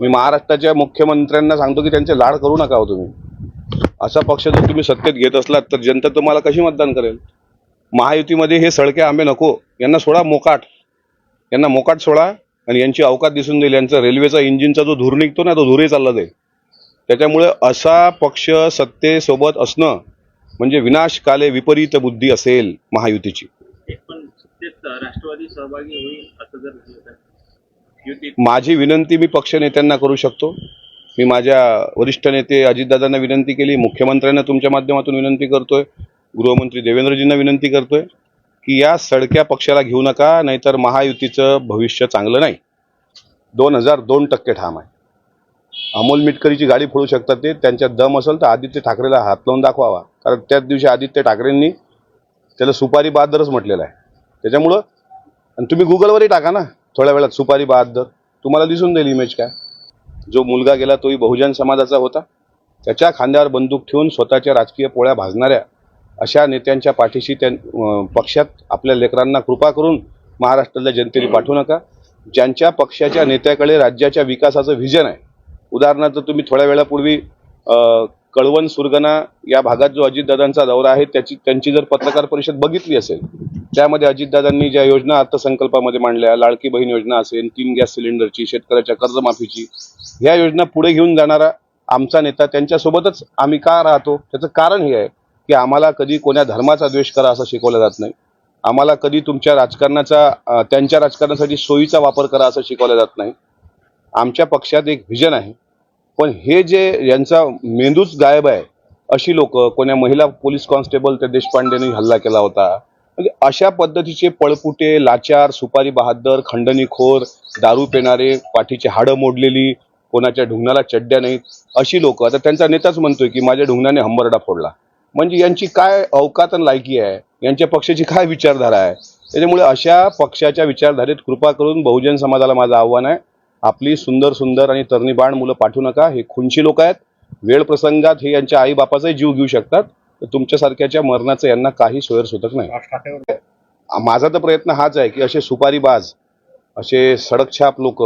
मी महाराष्ट्राच्या मुख्यमंत्र्यांना सांगतो की त्यांचे लाड करू नका हो तुम्ही. असा पक्ष जर तुम्ही सत्तेत घेत असलात तर जनता तुम्हाला कशी मतदान करेल? महायुतीमध्ये हे सळके आंबे नको. यांना सोडा मोकाट. यांना मोकाट सोडा आणि यांची अवकात दिसून देईल. यांचा रेल्वेचा इंजिनचा जो धूर निघतो ना तो धूरही चालला जाईल. त्याच्यामुळे असा पक्ष सत्तेसोबत असणं म्हणजे विनाशकाले विपरीत बुद्धी असेल महायुतीची. पण राष्ट्रवादी सहभागी होईल असं जर माझी विनंती मी पक्षनेत्यांना करू शकतो. मी माझ्या वरिष्ठ नेते अजितदादांना विनंती केली मुख्यमंत्र्यांना तुमच्या माध्यमातून विनंती करतोय गृहमंत्री देवेंद्रजींना विनंती करतोय की या सडक्या पक्षाला घेऊ नका नाहीतर महायुतीचं भविष्य चांगलं नाही. दोन हजार दोन टक्के ठाम आहे. अमोल मिटकरीची गाडी फोडू शकतात ते त्यांच्यात दम असेल तर आदित्य ठाकरेला हात लावून दाखवावा. कारण त्याच दिवशी आदित्य ठाकरेंनी त्याला सुपारी बहादरच म्हटलेलं आहे. त्याच्यामुळं आणि तुम्ही गुगलवरही टाका ना. थोड्या वेळात सुपारी बहादर तुम्हाला दिसून जाईल इमेज काय? जो मुलगा गेला तोही बहुजन समाजाचा होता. त्याच्या खांद्यावर बंदूक ठेवून स्वतःच्या राजकीय पोळ्या भाजणाऱ्या अशा नेत्यांच्या पाठीशी त्या पक्षात आपल्या लेकरांना कृपा करून महाराष्ट्रातल्या जनतेने पाठवू नका. ज्यांच्या पक्षाच्या नेत्याकडे राज्याच्या विकासाचं व्हिजन आहे. उदाहरणार्थ तुम्ही थोड्या वेळापूर्वी कळवण सुरगणा या भागात जो अजितदादांचा दौरा आहे त्याची त्यांची जर पत्रकार परिषद बघितली असेल त्यामध्ये अजितदादांनी ज्या योजना अर्थसंकल्पामध्ये मांडल्या लाडकी बहीण योजना असेल तीन गॅस सिलेंडरची शेतकऱ्याच्या कर्जमाफीची ह्या योजना पुढे घेऊन जाणारा आमचा नेता त्यांच्यासोबतच आम्ही का राहतो? त्याचं कारण हे आहे की आम्हाला कधी कोण्या धर्माचा द्वेष करा असं शिकवलं जात नाही. आम्हाला कधी तुमच्या राजकारणाचा त्यांच्या राजकारणासाठी सोयीचा वापर करा असं शिकवलं जात नाही. आमच्या पक्षात एक व्हिजन आहे पण हे जे यांचा मेंदूच गायब आहे अशी लोक कोण्या महिला पोलीस कॉन्स्टेबल त्या देशपांडेने हल्ला केला होता म्हणजे अशा पद्धतीचे पळपुटे लाचार सुपारी बहादर खंडणीखोर दारू पिणारे पाठीची हाडं मोडलेली कोणाच्या ढुंगणाला चड्ड्या नाहीत अशी लोक आता त्यांचा नेताच म्हणतोय की माझ्या ढुंगणाने हंबरडा फोडला. म्हणजे यांची काय अवकात आणि लायकी आहे? यांच्या पक्षाची काय विचारधारा आहे? त्याच्यामुळे अशा पक्षाच्या विचारधारेत कृपा करून बहुजन समाजाला माझं आव्हान आहे. आपली सुंदर सुंदर आणि तरणीबाण मुलं पाठवू नका. हे खुनशी लोक आहेत. वेळ प्रसंगात हे यांच्या आई बापाचाही जीव घेऊ शकतात. तर तुमच्यासारख्याच्या मरणाचं यांना काही सोयर सुतक नाही. माझा तर प्रयत्न हाच आहे की असे सुपारीबाज असे सडकछाप लोक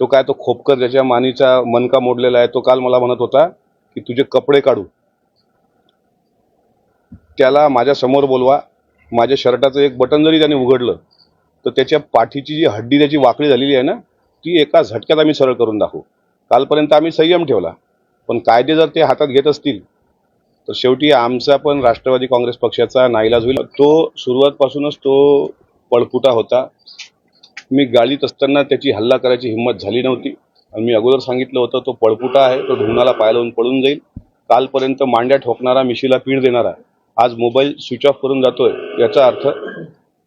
तो काय तो खोपकर ज्याच्या मानीचा मनका मोडलेला आहे तो काल मला म्हणत होता की तुझे कपडे काढू. त्याला माझ्यासमोर बोलवा. माझ्या शर्टाचं एक बटन जरी त्याने उघडलं तर त्याच्या पाठीची जी हड्डी त्याची वाकडी झालेली आहे ना ती एका झटक्यात आम्ही सरळ करून दाखवू. कालपर्यंत आम्ही संयम ठेवला. पण कायदे जर ते हातात घेत असतील तर शेवटी आमचा पण राष्ट्रवादी काँग्रेस पक्षाचा नाईलाज होईल. तो सुरुवातपासूनच तो पळपुटा होता. मी गाडीत असताना त्याची हल्ला करायची हिंमत झाली नव्हती. आणि मी अगोदर सांगितलं होतं तो पळपुटा आहे तो ढुंगणाला पाय लावून पळून जाईल. कालपर्यंत मांड्या ठोकणारा मिशीला पीड देणारा आज मोबाईल स्विच ऑफ करून जातोय याचा अर्थ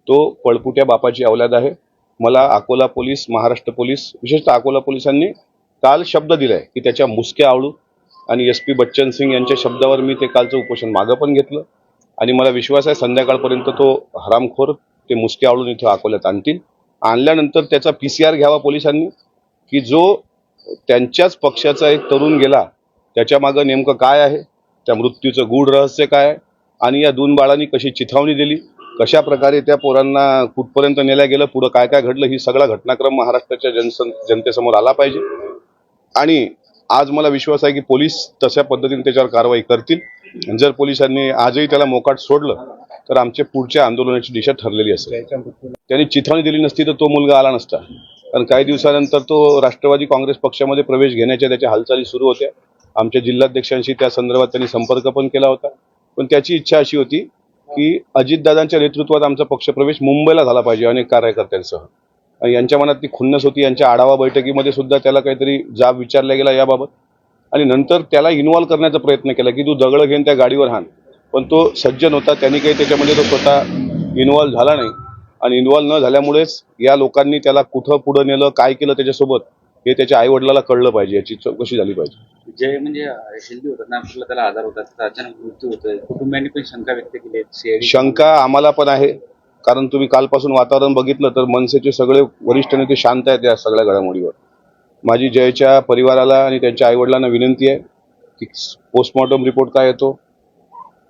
तो पळपुट्या बापाची अवलाद आहे. मला अकोला पोलीस महाराष्ट्र पोलीस विशेषतः अकोला पोलिसांनी काल शब्द दिलाय की त्याच्या मुसक्या आवळू आणि एस पी बच्चन सिंग यांच्या शब्दावर मी ते कालचं उपोषण मागं पण घेतलं. आणि मला विश्वास आहे संध्याकाळपर्यंत तो हरामखोर ते मुसके आवळून इथं अकोल्यात आणतील. आणल्यानंतर त्याचा पी सी आर घ्यावा पोलिसांनी की जो त्यांच्याच पक्षाचा एक तरुण गेला त्याच्या मागं नेमकं काय आहे त्या मृत्यूचं गूढ रहस्य काय आहे आणि या दोन बाळांनी कशी चिथावणी दिली कशा प्रकारे त्या पोरांना कुठपर्यंत नेल्या गेलं पुढं काय काय घडलं ही सगळा घटनाक्रम महाराष्ट्राच्या जनसं जनतेसमोर आला पाहिजे. आणि आज मला विश्वास आहे की पोलीस तशा पद्धतीने त्याच्यावर कारवाई करतील. जर पोलिसांनी आजही त्याला मोकाट सोडलं तर आमच्या पुढच्या आंदोलनाची दिशा ठरलेली असेल. त्यांनी चिथावणी दिली नसती तर तो मुलगा आला नसता. कारण काही दिवसानंतर तो राष्ट्रवादी काँग्रेस पक्षामध्ये प्रवेश घेण्याच्या त्याच्या हालचाली सुरू होत्या. आमच्या जिल्हाध्यक्षांशी त्या संदर्भात त्यांनी संपर्क पण केला होता. पण त्याची इच्छा अशी होती की अजितदादांच्या नेतृत्वात आमचा पक्षप्रवेश मुंबईला झाला पाहिजे अनेक कार्यकर्त्यांसह. यांच्या मनात ती खुन्नस होती यांच्या आढावा बैठकीमध्ये सुद्धा त्याला काहीतरी जाब विचारला गेला याबाबत. आणि नंतर त्याला इन्व्हॉल्व करण्याचा प्रयत्न केला की तू दगड घेऊन त्या गाडीवर हाण. पण तो सज्जन होता त्यांनी काही त्याच्यामध्ये तो स्वतः इन्व्हॉल्व झाला नाही. आणि इन्व्हॉल्व न झाल्यामुळेच या लोकांनी त्याला कुठं पुढं नेलं काय केलं त्याच्यासोबत हे त्याच्या आई वडिलाला कळलं पाहिजे याची चौकशी झाली पाहिजे. जे म्हणजे हेल्दी होतात नागपूरला त्याला आजार होतात त्याचा अचानक मृत्यू होतोय. कुटुंबियांनी पण शंका व्यक्त केली शंका आम्हाला पण आहे. कारण तुम्ही कालपासून वातावरण बघितलं तर मनसेचे सगळे वरिष्ठ नेते शांत आहेत या सगळ्या घडामोडीवर. माझी जयच्या परिवाराला आणि त्यांच्या आईवडिलांना विनंती आहे की पोस्टमॉर्टम रिपोर्ट काय येतो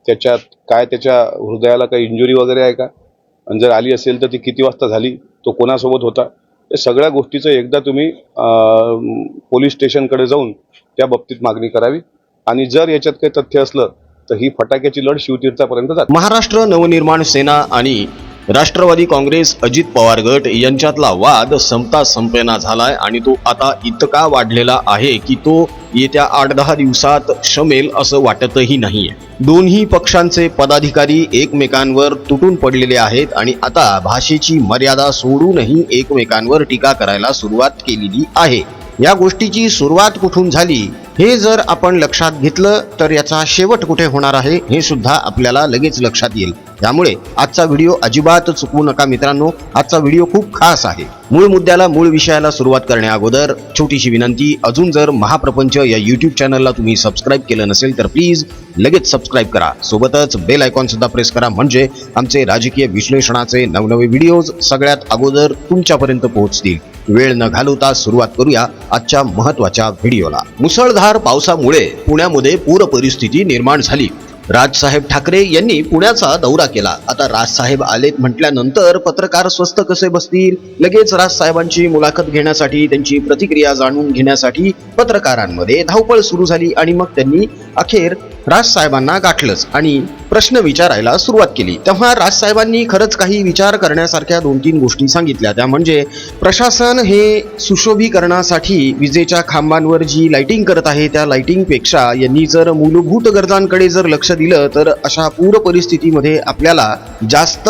त्याच्यात काय त्याच्या हृदयाला काही इंजुरी वगैरे आहे का? आणि जर आली असेल तर ती किती वाजता झाली तो कोणासोबत होता? या सगळ्या गोष्टीचं एकदा तुम्ही पोलीस स्टेशनकडे जाऊन त्या बाबतीत मागणी करावी. आणि जर याच्यात काही तथ्य असलं तर ही फटाक्याची लढ शिवतीर्थापर्यंत जात. महाराष्ट्र नवनिर्माण सेना आणि राष्ट्रवादी काँग्रेस अजित पवार गट यांच्यातला वाद संपता संपेना झालाय आणि तो आता इतका वाढलेला आहे की तो येत्या आठ दहा दिवसात शमेल असं वाटतही नाहीये. दोन्ही पक्षांचे पदाधिकारी एकमेकांवर तुटून पडलेले आहेत आणि आता भाषेची मर्यादा सोडूनही एकमेकांवर टीका करायला सुरुवात केलेली आहे. या गोष्टीची सुरुवात कुठून झाली? हे जर आपण लक्षात घेतलं तर याचा शेवट कुठे होणार आहे हे सुद्धा आपल्याला लगेच लक्षात येईल. त्यामुळे आजचा व्हिडिओ अजिबात चुकवू नका मित्रांनो. आजचा व्हिडिओ खूप खास आहे. मूळ मुद्द्याला मूळ विषयाला सुरुवात करण्या अगोदर छोटीशी विनंती अजून जर महाप्रपंच या युट्यूब चॅनलला तुम्ही सबस्क्राईब केलं नसेल तर प्लीज लगेच सबस्क्राईब करा. सोबतच बेल आयकॉन सुद्धा प्रेस करा. म्हणजे आमचे राजकीय विश्लेषणाचे नवनवे व्हिडिओज सगळ्यात अगोदर तुमच्यापर्यंत पोहोचतील. वेळ न घालवता सुरुवात करूया आजच्या महत्त्वाच्या व्हिडिओला. मुसळधार पावसामुळे पुण्यामध्ये पूर परिस्थिती निर्माण झाली. राजसाहेब ठाकरे यांनी पुण्याचा दौरा केला. आता राजसाहेब आलेत म्हटल्यानंतर पत्रकार स्वस्त कसे बसतील? लगेच राजसाहेबांची मुलाखत घेण्यासाठी त्यांची प्रतिक्रिया जाणून घेण्यासाठी पत्रकारांमध्ये धावपळ सुरू झाली आणि मग त्यांनी अखेर राजसाहेबांना गाठलंच आणि प्रश्न विचारायला सुरुवात केली. तेव्हा राजसाहेबांनी खरंच काही विचार करण्यासारख्या दोन तीन गोष्टी सांगितल्या. त्या म्हणजे प्रशासन हे सुशोभीकरणासाठी विजेच्या खांबांवर जी लाइटिंग करत आहे त्या लाइटिंगपेक्षा यांनी जर मूलभूत गरजांकडे जर लक्ष दिलं तर अशा पूर परिस्थितीमध्ये आपल्याला जास्त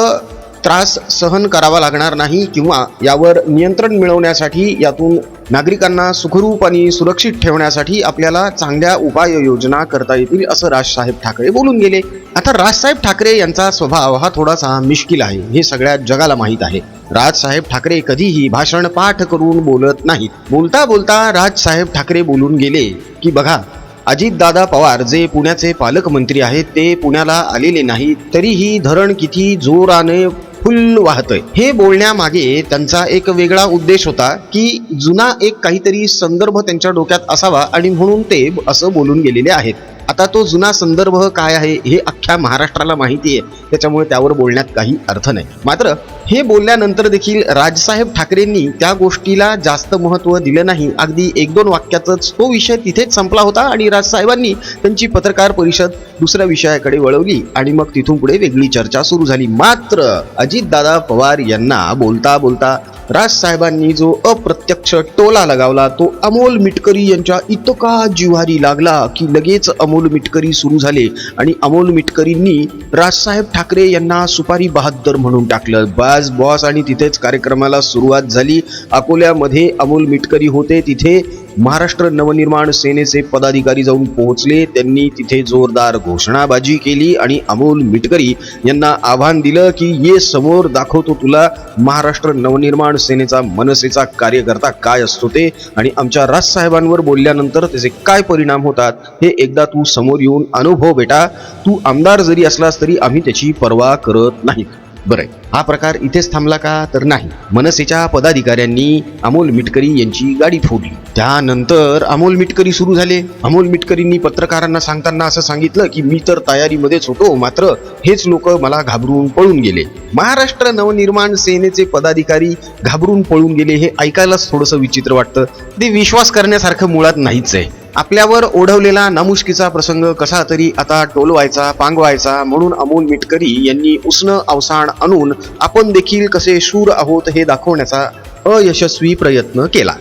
त्रास सहन करावा लागणार नाही किंवा यावर नियंत्रण मिळवण्यासाठी यातून नागरिकांना सुखरूप आणि सुरक्षित ठेवण्यासाठी आपल्याला चांगल्या उपाययोजना करता येतील असं राजसाहेब ठाकरे बोलून गेले. आता राजसाहेब ठाकरे यांचा स्वभाव हा थोडासा मिश्किल आहे हे सगळ्या जगाला माहीत आहे. राजसाहेब ठाकरे कधीही भाषण पाठ करून बोलत नाहीत. बोलता बोलता राजसाहेब ठाकरे बोलून गेले की बघा अजितदादा पवार जे पुण्याचे पालकमंत्री आहेत ते पुण्याला आलेले नाही तरीही धरण किती जोराने फुल वाहतंय. हे बोलण्यामागे त्यांचा एक वेगळा उद्देश होता की जुना एक काहीतरी संदर्भ त्यांच्या डोक्यात असावा आणि म्हणून ते असं बोलून गेलेले आहेत. आता तो जुना संदर्भ काय आहे हे अख्ख्या महाराष्ट्राला माहिती आहे. त्याच्यामुळे त्यावर बोलण्यात काही अर्थ नाही. मात्र हे बोलल्यानंतर देखील राजसाहेब ठाकरेंनी त्या गोष्टीला जास्त महत्त्व दिलं नाही. अगदी एक दोन वाक्यातच तो विषय तिथेच संपला होता आणि राजसाहेबांनी त्यांची पत्रकार परिषद दुसऱ्या विषयाकडे वळवली आणि मग तिथून पुढे वेगळी चर्चा सुरू झाली. मात्र अजितदादा पवार यांना बोलता बोलता राजसाहेबांनी जो अप्रत्यक्ष टोला लगावला तो अमोल मिटकरी यांच्या इतका जिव्हारी लागला की लगेच अमोल मिटकरी सुरू झाले आणि अमोल मिटकरींनी राजसाहेब ठाकरे यांना सुपारी बहादर म्हणून टाकलं. बाज बॉस आणि तिथेच कार्यक्रमाला सुरुवात झाली. अकोल्यामध्ये अमोल मिटकरी होते तिथे महाराष्ट्र नवनिर्माण सेनेचे पदाधिकारी जाऊन पोहोचले. त्यांनी तिथे जोरदार घोषणाबाजी केली आणि अमोल मिटकरी यांना आव्हान दिलं की ये समोर दाखवतो तुला महाराष्ट्र नवनिर्माण सेनेचा मनसेचा कार्यकर्ता काय असतो ते आणि आमच्या राजसाहेबांवर बोलल्यानंतर त्याचे काय परिणाम होतात हे एकदा तू समोर येऊन अनुभव बेटा. तू आमदार जरी असलास तरी आम्ही त्याची पर्वा करत नाहीत बरं हा प्रकार इथेच थांबला का? तर नाही. मनसेच्या पदाधिकाऱ्यांनी अमोल मिटकरी यांची गाडी फोडली. त्यानंतर अमोल मिटकरी सुरू झाले. अमोल मिटकरींनी पत्रकारांना सांगताना असं सांगितलं की मी तर तयारीमध्येच होतो मात्र हेच लोक मला घाबरून पळून गेले. महाराष्ट्र नवनिर्माण सेनेचे पदाधिकारी घाबरून पळून गेले हे ऐकायलाच थोडंसं विचित्र वाटतं. ते विश्वास करण्यासारखं मुळात नाहीच आहे. आपल्यावर ओढवलेला नामुष्कीचा प्रसंग कसा तरी आता टोलवायचा पांगवायचा म्हणून अमोल मिटकरी यांनी उष्ण अवसाण आणून आपण देखील कसे शूर आहोत हे दाखवण्याचा अयशस्वी प्रयत्न केला.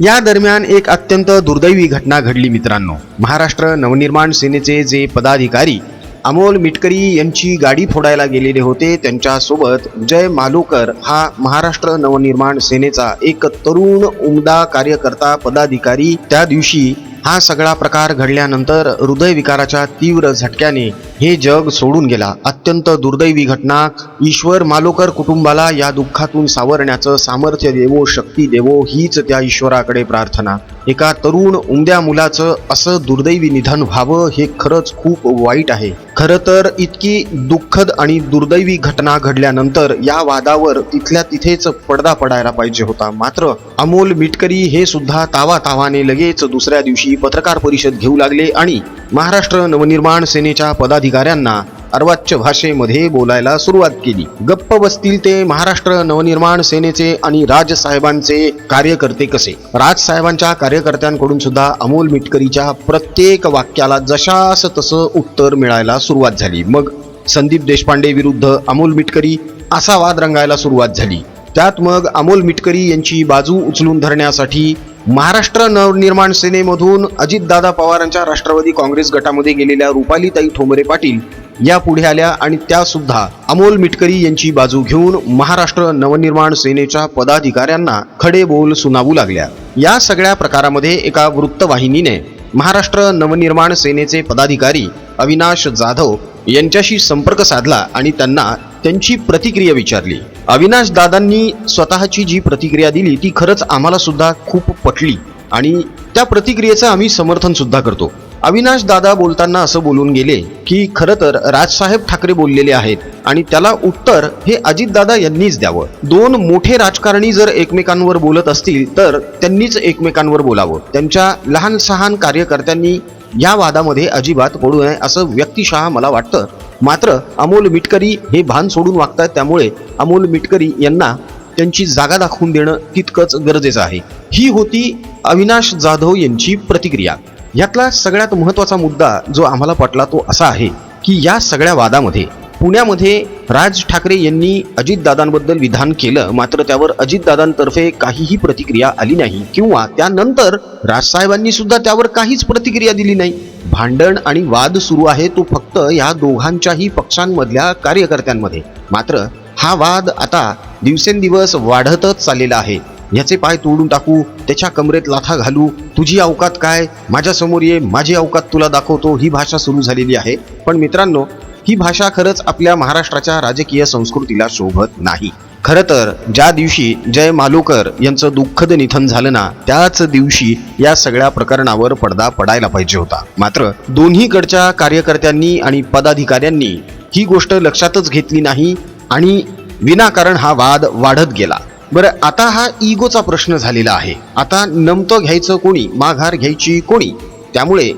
या दरम्यान एक अत्यंत दुर्दैवी घटना घडली मित्रांनो. महाराष्ट्र नवनिर्माण सेनेचे जे पदाधिकारी अमोल मिटकरी यांची गाडी फोडायला गेलेले होते त्यांच्यासोबत जय मालुकर हा महाराष्ट्र नवनिर्माण सेनेचा एक तरुण उमदा कार्यकर्ता पदाधिकारी त्या दिवशी हा सगळा प्रकार घडल्यानंतर हृदयविकाराच्या तीव्र झटक्याने हे जग सोडून गेला. अत्यंत दुर्दैवी घटना. ईश्वर मालोकर कुटुंबाला या दुःखातून सावरण्याचं सामर्थ्य देवो शक्ती देवो हीच त्या ईश्वराकडे प्रार्थना. एका तरुण उमद्या मुलाचं असं दुर्दैवी निधन व्हावं हे खरंच खूप वाईट आहे. खरं तर इतकी दुःखद आणि दुर्दैवी घटना घडल्यानंतर या वादावर तिथल्या तिथेच पडदा पडायला पाहिजे होता. मात्र अमोल मिटकरी हे सुद्धा तावा तावाने लगेच दुसऱ्या दिवशी पत्रकार परिषद घेऊ लागले आणि महाराष्ट्र नवनिर्माण सेनेच्या पदाधिकाऱ्यांना अर्वाच्य भाषेमध्ये बोलायला सुरुवात केली. गप्प बसतील ते महाराष्ट्र नवनिर्माण सेनेचे आणि राज साहेबांचे कार्यकर्ते कसे? राज साहेबांच्या कार्यकर्त्यांकडून सुद्धा अमोल मिटकरीच्या प्रत्येक वाक्याला जशास तसं उत्तर मिळायला सुरुवात झाली. मग संदीप देशपांडे विरुद्ध अमोल मिटकरी असा वाद रंगायला सुरुवात झाली. त्यात मग अमोल मिटकरी यांची बाजू उचलून धरण्यासाठी महाराष्ट्र नवनिर्माण सेनेमधून अजितदादा पवारांच्या राष्ट्रवादी काँग्रेस गटामध्ये गेलेल्या रुपालीताई ठोंबरे पाटील या पुढे आल्या आणि त्या सुद्धा अमोल मिटकरी यांची बाजू घेऊन महाराष्ट्र नवनिर्माण सेनेच्या पदाधिकाऱ्यांना खडे बोल सुनावू लागल्या. या सगळ्या प्रकारामध्ये एका वृत्तवाहिनीने महाराष्ट्र नवनिर्माण सेनेचे पदाधिकारी अविनाश जाधव यांच्याशी संपर्क साधला आणि त्यांना त्यांची प्रतिक्रिया विचारली. अविनाश दादांनी स्वतःची जी प्रतिक्रिया दिली ती खरंच आम्हाला सुद्धा खूप पटली आणि त्या प्रतिक्रियेचं आम्ही समर्थन सुद्धा करतो. अविनाश दादा बोलताना असं बोलून गेले की खरं तर राजसाहेब ठाकरे बोललेले आहेत आणि त्याला उत्तर हे अजितदादा यांनीच द्यावं. दोन मोठे राजकारणी जर एकमेकांवर बोलत असतील तर त्यांनीच एकमेकांवर बोलावं. त्यांच्या लहान सहान कार्यकर्त्यांनी या वादामध्ये अजिबात पडू नये असं व्यक्तिशः मला वाटतं. मात्र अमोल मिटकरी हे भान सोडून वागतात त्यामुळे अमोल मिटकरी यांना त्यांची जागा दाखवून देणं तितकंच गरजेचं आहे. ही होती अविनाश जाधव यांची प्रतिक्रिया. यातला सगळ्यात महत्त्वाचा मुद्दा जो आम्हाला पटला तो असा आहे की या सगळ्या वादामध्ये पुण्यामध्ये राज ठाकरे यांनी अजितदादांबद्दल विधान केलं मात्र त्यावर अजितदादांतर्फे काहीही प्रतिक्रिया आली नाही किंवा त्यानंतर राजसाहेबांनी सुद्धा त्यावर काहीच प्रतिक्रिया दिली नाही. भांडण आणि वाद सुरू आहे तो फक्त या दोघांच्याही पक्षांमधल्या कार्यकर्त्यांमध्ये. मात्र हा वाद आता दिवसेंदिवस वाढतच चाललेला आहे. याचे पाय तोडून टाकू त्याच्या कमरेत लाथा घालू तुझी अवकात काय? माझ्यासमोर ये माझी अवकात तुला दाखवतो ही भाषा सुरू झालेली आहे. पण मित्रांनो ही भाषा खरंच आपल्या महाराष्ट्राच्या राजकीय संस्कृतीला शोभत नाही. खरं तर ज्या दिवशी जय मालोकर यांचं दुःखद निधन झालं ना त्याच दिवशी या सगळ्या प्रकरणावर पडदा पडायला पाहिजे होता. मात्र दोन्हीकडच्या कार्यकर्त्यांनी आणि पदाधिकाऱ्यांनी ही गोष्ट लक्षातच घेतली नाही आणि विनाकारण हा वाद वाढत गेला. बरं आता हा इगोचा प्रश्न झालेला आहे. आता नमतं घ्यायचं कोणी माघार घ्यायची कोणी? त्यामुळे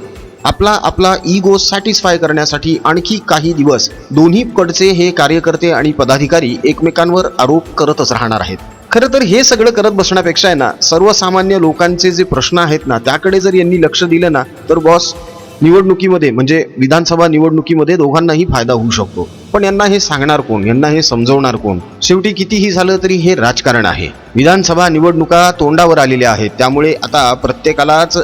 आपला आपला इगो सॅटिस्फाय करण्यासाठी आणखी काही दिवस दोन्हीकडचे हे कार्यकर्ते आणि पदाधिकारी एकमेकांवर आरोप करतच राहणार आहेत. खरं तर हे सगळं करत बसण्यापेक्षा आहे ना सर्वसामान्य लोकांचे जे प्रश्न आहेत ना त्याकडे जर यांनी लक्ष दिलं ना तर बॉस निवडणुकीमध्ये म्हणजे विधानसभा निवडणुकीमध्ये दोघांनाही फायदा होऊ शकतो. पण यांना हे सांगणार कोण? यांना हे समजवणार कोण? शेवटी कितीही झालं तरी हे राजकारण आहे. विधानसभा निवडणुका तोंडावर आलेल्या आहेत. त्यामुळे आता प्रत्येकालाच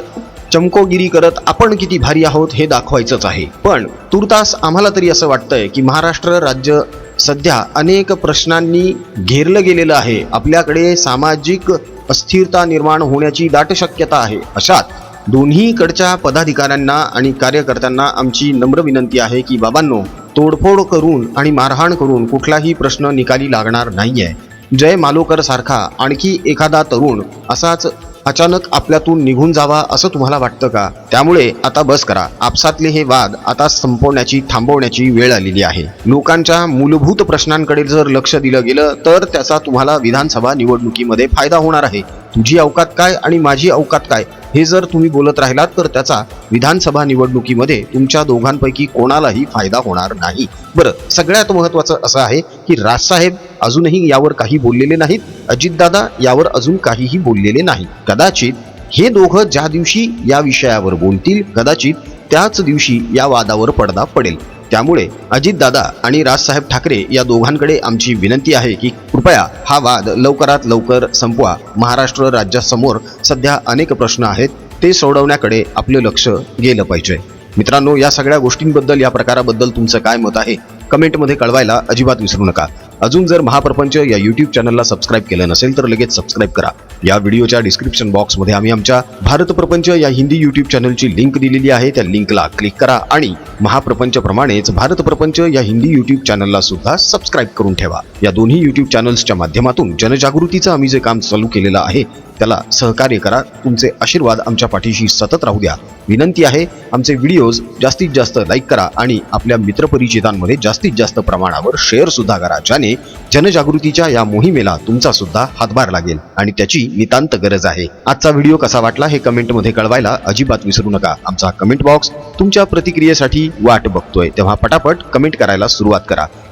चमकोगिरी करत आपण किती भारी आहोत हे दाखवायचंच आहे. पण तुर्तास आम्हाला तरी असं वाटतंय की महाराष्ट्र राज्य सध्या अनेक प्रश्नांनी घेरलं गेलेलं आहे. आपल्याकडे सामाजिक अस्थिरता निर्माण होण्याची दाट शक्यता आहे. अशात दोन्हीकडच्या पदाधिकाऱ्यांना आणि कार्यकर्त्यांना आमची नम्र विनंती आहे की बाबांनो तोडफोड करून आणि मारहाण करून कुठलाही प्रश्न निकाली लागणार नाहीये. जय मालोकर सारखा आणखी एखादा तरुण असाच अचानक आपल्यातून निघून जावा असं तुम्हाला वाटतं का? त्यामुळे आता बस करा. आपसातले हे वाद आता संपवण्याची थांबवण्याची वेळ आलेली आहे. लोकांच्या मूलभूत प्रश्नांकडे जर लक्ष दिलं गेलं तर त्याचा तुम्हाला विधानसभा निवडणुकीमध्ये फायदा होणार आहे. तुझी अवकात काय आणि माझी अवकात काय? हे जर तुम्ही बोलत राहिलात तर त्याचा विधानसभा निवडणुकीमध्ये तुमच्या दोघांपैकी कोणालाही फायदा होणार नाही. बरं सगळ्यात महत्त्वाचं असं आहे की राजसाहेब अजूनही यावर काही बोललेले नाहीत. अजितदादा यावर अजून काहीही बोललेले नाही. कदाचित हे दोघं ज्या दिवशी या विषयावर बोलतील कदाचित त्याच दिवशी या वादावर पडदा पडेल. त्यामुळे अजितदादा आणि राजसाहेब ठाकरे या दोघांकडे आमची विनंती आहे की कृपया हा वाद लवकरात लवकर संपवा. महाराष्ट्र राज्यासमोर सध्या अनेक प्रश्न आहेत ते सोडवण्याकडे आपलं लक्ष गेलं पाहिजे. मित्रांनो या सगळ्या गोष्टींबद्दल या प्रकाराबद्दल तुमचं काय मत आहे? कमेंटमध्ये कळवायला अजिबात विसरू नका. अजून जर महाप्रपंच या यूट्यूब चॅनलला सबस्क्राईब केलं नसेल तर लगेच सबस्क्राईब करा. या व्हिडिओच्या डिस्क्रिप्शन बॉक्समध्ये आम्ही आमच्या भारत प्रपंच या हिंदी यूट्यूब चॅनलची लिंक दिलेली आहे. त्या लिंकला क्लिक करा आणि महाप्रपंचप्रमाणेच भारत प्रपंच या हिंदी यूट्यूब चॅनलला सुद्धा सबस्क्राईब करून ठेवा. या दोन्ही यूट्यूब चॅनल्सच्या माध्यमातून जनजागृतीचं आम्ही जे काम चालू केलेलं आहे त्याला सहकार्य करा. तुमचे आशीर्वाद आमच्या पाठीशी सतत राहू द्या. विनंती आहे आमचे व्हिडिओज जास्तीत जास्त लाईक करा आणि आपल्या मित्रपरिचितांमध्ये जास्तीत जास्त प्रमाणावर शेअर सुद्धा करा ज्याने जनजागृतीच्या या मोहिमेला तुमचा सुद्धा हातभार लागेल आणि त्याची नितांत गरज आहे. आजचा व्हिडिओ कसा वाटला हे कमेंटमध्ये कळवायला अजिबात विसरू नका. आमचा कमेंट बॉक्स तुमच्या प्रतिक्रियेसाठी वाट बघतोय. तेव्हा पटापट कमेंट करायला सुरुवात करा.